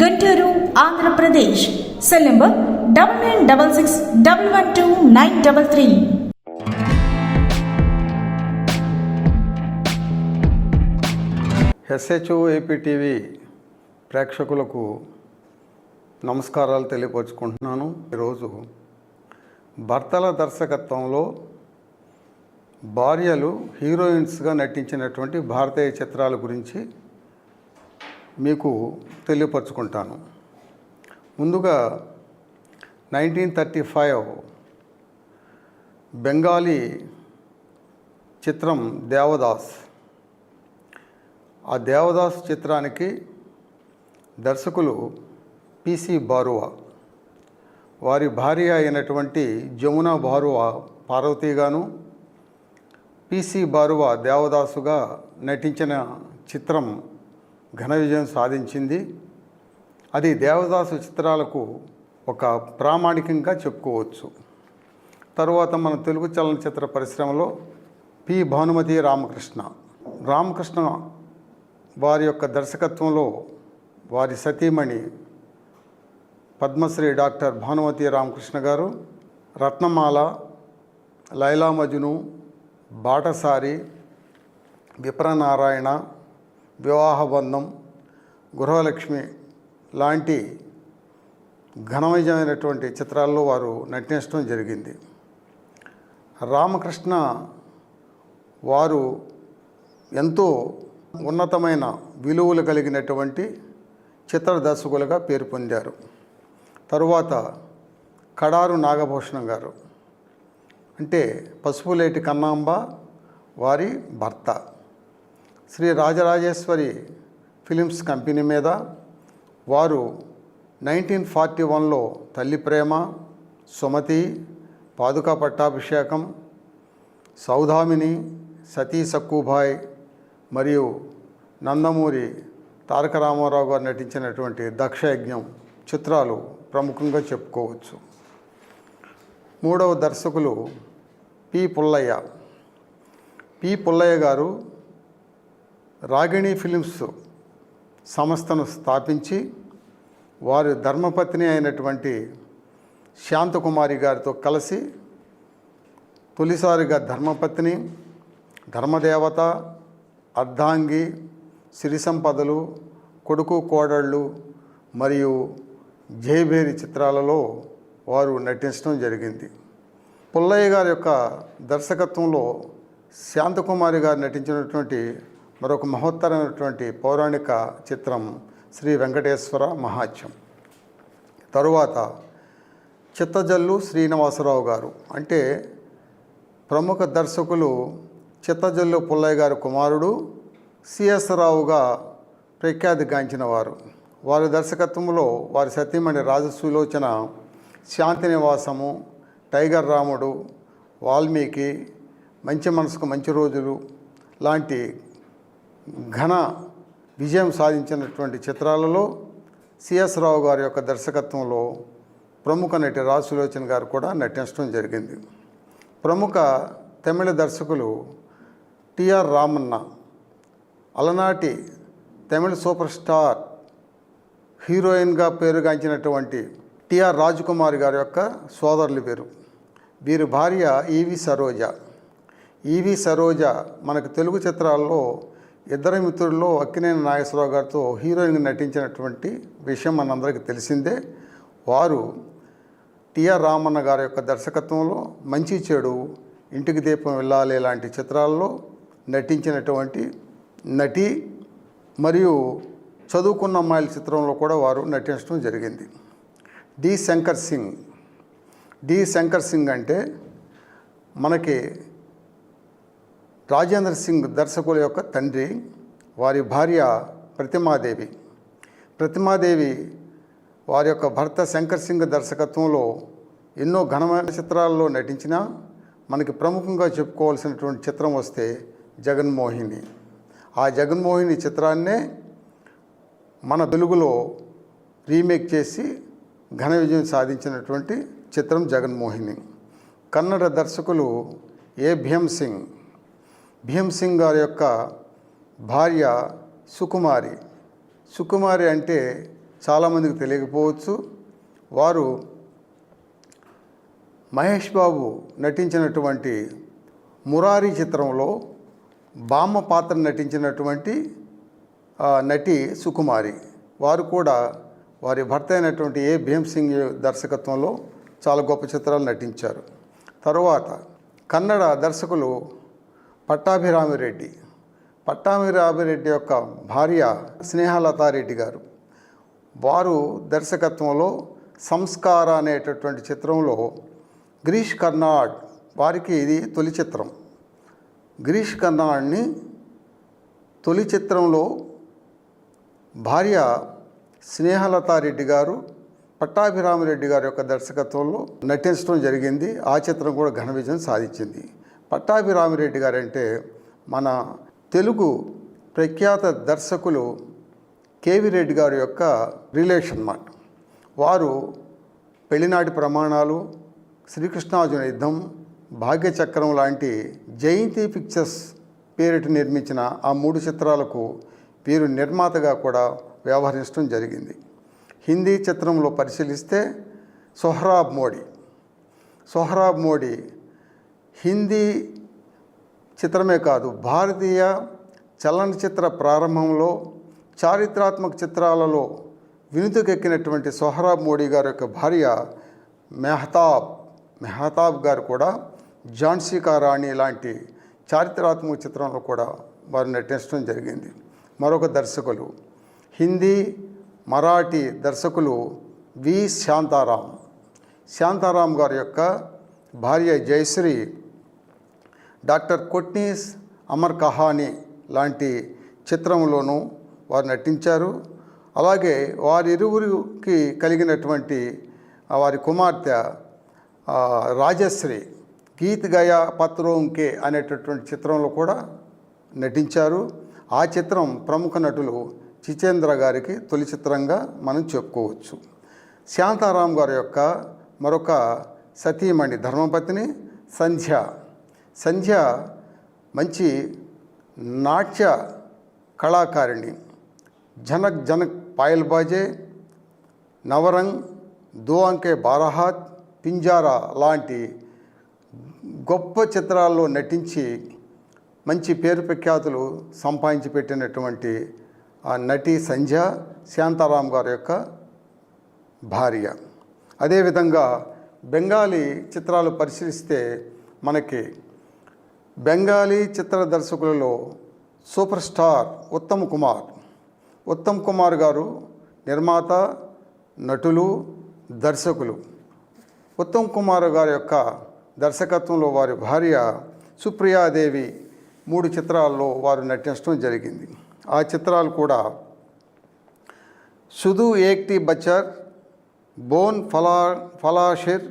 Guntur Andhra Pradesh. Cell number double nine double six double one two nine double three. SHO AP TV ప్రేక్షకులకు నమస్కారాలు తెలియపరుచుకుంటున్నాను. ఈరోజు భర్తల దర్శకత్వంలో భార్యలు హీరోయిన్స్గా నటించినటువంటి భారతీయ చిత్రాల గురించి మీకు తెలియపరుచుకుంటాను. ముందుగా నైన్టీన్ థర్టీ ఫైవ్ బెంగాలీ చిత్రం దేవదాస్. ఆ దేవదాస్ చిత్రానికి దర్శకులు పిసి బారువా. వారి భార్య అయినటువంటి జమున బారువా పార్వతీగాను పిసి బారువా దేవదాసుగా నటించిన చిత్రం ఘన విజయం సాధించింది. అది దేవదాసు చిత్రాలకు ఒక ప్రామాణికంగా చెప్పుకోవచ్చు. తరువాత మన తెలుగు చలనచిత్ర పరిశ్రమలో పి. భానుమతి రామకృష్ణ. రామకృష్ణ వారి యొక్క దర్శకత్వంలో వారి సతీమణి పద్మశ్రీ డాక్టర్ భానుమతి రామకృష్ణ గారు రత్నమాల లైలా మజును బాటసారి విప్రనారాయణ వివాహ బంధం గృహలక్ష్మి లాంటి ఘనవిజయమైనటువంటి చిత్రాల్లో వారు నటించడం జరిగింది. రామకృష్ణ వారు ఎంతో ఉన్నతమైన విలువలు కలిగినటువంటి చిత్ర దర్శకులుగా పేరు పొందారు. తరువాత కడారు నాగభూషణం గారు అంటే పసుపులేటి కన్నాంబ వారి భర్త. శ్రీ రాజరాజేశ్వరి ఫిలిమ్స్ కంపెనీ మీద వారు నైన్టీన్ ఫార్టీ వన్లో తల్లి ప్రేమ సుమతి పాదుకా పట్టాభిషేకం సౌధామిని సతీ సక్కుబాయ్ మరియు నందమూరి తారక రామారావు గారు నటించినటువంటి దక్షయజ్ఞం చిత్రాలు ప్రముఖంగా చెప్పుకోవచ్చు. మూడవ దర్శకులు పి పుల్లయ్య. పి పుల్లయ్య గారు రాగిణి ఫిలిమ్స్ సంస్థను స్థాపించి వారి ధర్మపత్ని అయినటువంటి శాంతకుమారి గారితో కలిసి తొలిసారిగా ధర్మపత్ని ధర్మదేవత అర్ధాంగి సిరి సంపదలు కొడుకు కోడళ్ళు మరియు జయభేరి చిత్రాలలో వారు నటించడం జరిగింది. పుల్లయ్య గారి యొక్క దర్శకత్వంలో శాంతకుమారి గారు నటించినటువంటి మరొక మహోత్తరమైనటువంటి పౌరాణిక చిత్రం శ్రీ వెంకటేశ్వర మహాత్యం తరువాత చిత్తజల్లు శ్రీనివాసరావు గారు. అంటే ప్రముఖ దర్శకులు చిత్తజల్లు పుల్లయ్య గారి కుమారుడు సిఎస్ రావుగా ప్రఖ్యాతిగాంచిన వారు. వారి దర్శకత్వంలో వారి సతీమణి రాజసులోచన శాంతి నివాసము టైగర్ రాముడు వాల్మీకి మంచి మనసుకు మంచి రోజులు లాంటి ఘన విజయం సాధించినటువంటి చిత్రాలలో సిఎస్ రావు గారి యొక్క దర్శకత్వంలో ప్రముఖ నటి రాజసులోచన గారు కూడా నటించడం జరిగింది. ప్రముఖ తమిళ దర్శకులు టిఆర్ రామన్న అలనాటి తమిళ సూపర్ స్టార్ హీరోయిన్గా పేరుగాంచినటువంటి టిఆర్ రాజకుమారి గారి యొక్క సోదరులు పేరు వీరి భార్య ఈవి సరోజ. ఈవి సరోజ మనకు తెలుగు చిత్రాల్లో ఇద్దరు మిత్రుల్లో అక్కినేని నాగేశ్వరరావు గారితో హీరోయిన్గా నటించినటువంటి విషయం మనందరికీ తెలిసిందే. వారు టిఆర్ రామన్న గారి యొక్క దర్శకత్వంలో మంచి చెడు ఇంటికి దీపం వెళ్ళాలి లాంటి చిత్రాల్లో నటించినటువంటి నటి మరియు చదువుకున్న అమ్మాయిల చిత్రంలో కూడా వారు నటించడం జరిగింది. డి. శంకర్ సింగ్. డి. శంకర్ సింగ్ అంటే మనకి రాజేంద్ర సింగ్ దర్శకుల యొక్క తండ్రి వారి భార్య ప్రతిమాదేవి. ప్రతిమాదేవి వారి యొక్క భర్త శంకర్ సింగ్ దర్శకత్వంలో ఎన్నో ఘనమైన చిత్రాల్లో నటించినా మనకి ప్రముఖంగా చెప్పుకోవాల్సినటువంటి చిత్రం వస్తే జగన్మోహిని. ఆ జగన్మోహిని చిత్రాన్నే మన తెలుగులో రీమేక్ చేసి ఘన విజయం సాధించినటువంటి చిత్రం జగన్మోహిని. కన్నడ దర్శకులు ఏ భీమ్ సింగ్ భీమ్ సింగ్ గారి యొక్క భార్య సుకుమారి. సుకుమారి అంటే చాలామందికి తెలియకపోవచ్చు. వారు మహేష్ బాబు నటించినటువంటి మురారి చిత్రంలో బామ్మ పాత్ర నటించినటువంటి నటి సుకుమారి. వారు కూడా వారి భర్త అయినటువంటి ఏ భీమ్ సింగ్ దర్శకత్వంలో చాలా గొప్ప చిత్రాలు నటించారు. తరువాత కన్నడ దర్శకులు పట్టాభిరామిరెడ్డి. పట్టాభిరామిరెడ్డి యొక్క భార్య స్నేహలతారెడ్డి గారు. వారు దర్శకత్వంలో సంస్కార అనేటటువంటి చిత్రంలో గిరీష్ కర్నాడ్ వారికి ఇది తొలి చిత్రం. గిరీష్ కర్నాడ్ని తొలి చిత్రంలో భార్య స్నేహలతారెడ్డి గారు పట్టాభిరామిరెడ్డి గారి యొక్క దర్శకత్వంలో నటించడం జరిగింది. ఆ చిత్రం కూడా ఘన విజయం సాధించింది. పట్టాభిరామిరెడ్డి గారు అంటే మన తెలుగు ప్రఖ్యాత దర్శకులు కేవి రెడ్డి గారి యొక్క రిలేషన్ అన్నమాట వారు పెళ్ళినాటి ప్రమాణాలు శ్రీకృష్ణార్జున యుద్ధం భాగ్యచక్రం లాంటి జయంతి పిక్చర్స్ పేరిట నిర్మించిన ఆ మూడు చిత్రాలకు వీరు నిర్మాతగా కూడా వ్యవహరించడం జరిగింది. హిందీ చిత్రంలో పరిశీలిస్తే సొహ్రాబ్ మోడీ. సొహ్రాబ్ మోడీ హిందీ చిత్రమే కాదు భారతీయ చలనచిత్ర ప్రారంభంలో చారిత్రాత్మక చిత్రాలలో వినుతుకెక్కినటువంటి సొహరాబ్ మోడీ గారి యొక్క భార్య మెహతాబ్ మెహతాబ్ గారు కూడా ఝాన్సీకా రాణి లాంటి చారిత్రాత్మక చిత్రంలో కూడా వారు నటించడం జరిగింది. మరొక దర్శకులు హిందీ మరాఠీ దర్శకులు వి శాంతారాం. శాంతారాం గారి యొక్క భార్య జయశ్రీ డాక్టర్ కొట్నీస్ అమర్ కహానీ లాంటి చిత్రంలోనూ వారు నటించారు. అలాగే వారిరువురికి కలిగినటువంటి వారి కుమార్తె రాజశ్రీ గీత్ గయా పత్రోంకే అనేటటువంటి చిత్రంలో కూడా నటించారు. ఆ చిత్రం ప్రముఖ నటులు చిచేంద్ర గారికి తొలి చిత్రంగా మనం చెప్పుకోవచ్చు. శాంతారాం గారి యొక్క మరొక సతీమణి ధర్మపత్ని సంధ్య సంధ్య మంచి నాట్య కళాకారిణి. జనక్ జనక్ పాయల్ బాజే నవరంగ్ దో అంకే బారాహాత్ పింజారా లాంటి గొప్ప చిత్రాల్లో నటించి మంచి పేరు ప్రఖ్యాతులు సంపాదించి పెట్టినటువంటి ఆ నటి సంధ్య శాంతారాం గారి యొక్క భార్య. అదేవిధంగా బెంగాలీ చిత్రాలు పరిశీలిస్తే మనకి బెంగాలీ చిత్ర దర్శకులలో సూపర్ స్టార్ ఉత్తమ్ కుమార్. ఉత్తమ్ కుమార్ గారు నిర్మాత నటులు దర్శకులు. ఉత్తమ్ కుమార్ గారి యొక్క దర్శకత్వంలో వారి భార్య సుప్రియాదేవి మూడు చిత్రాల్లో వారు నటించడం జరిగింది. ఆ చిత్రాలు కూడా సుధు ఏక్టి బచ్చర్ బోన్ ఫలా ఫలాషిర్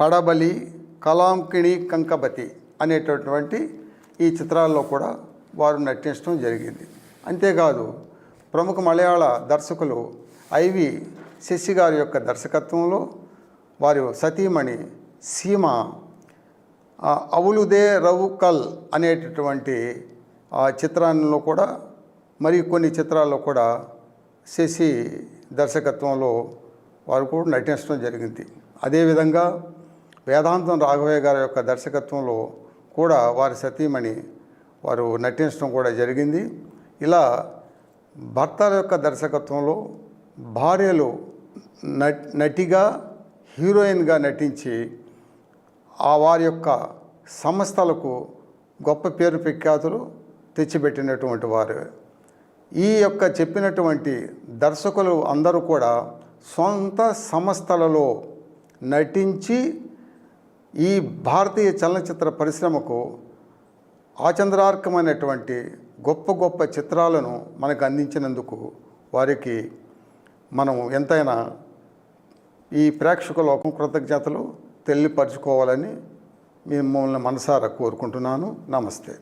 పడబలి కలాంకిణి కంకబతి. అనేటటువంటి ఈ చిత్రాల్లో కూడా వారు నటించడం జరిగింది. అంతేకాదు ప్రముఖ మలయాళ దర్శకులు ఐవి శశి గారి యొక్క దర్శకత్వంలో వారు సతీమణి సీమ అవులుదే రవుకల్ అనేటటువంటి ఆ చిత్రాల్లో కూడా మరి కొన్ని చిత్రాల్లో కూడా శశి దర్శకత్వంలో వారు కూడా నటించడం జరిగింది. అదేవిధంగా వేదాంతం రాఘవయ్య గారి యొక్క దర్శకత్వంలో కూడా వారి సతీమణి వారు నటించడం కూడా జరిగింది. ఇలా భర్తల యొక్క దర్శకత్వంలో భార్యలు నట్- నటిగా హీరోయిన్గా నటించి ఆ వారి యొక్క సంస్థలకు గొప్ప పేరు ప్రఖ్యాతులు తెచ్చిపెట్టినటువంటి వారు. ఈ యొక్క చెప్పినటువంటి దర్శకులు అందరూ కూడా సొంత సంస్థలలో నటించి ఈ భారతీయ చలనచిత్ర పరిశ్రమకు ఆచంద్రార్కమైనటువంటి గొప్ప గొప్ప చిత్రాలను మనకు అందించినందుకు వారికి మనం ఎంతైనా ఈ ప్రేక్షక లోకం కృతజ్ఞతలు తెలియపరచుకోవాలని మిమ్మల్ని మనసారా కోరుకుంటున్నాను. నమస్తే.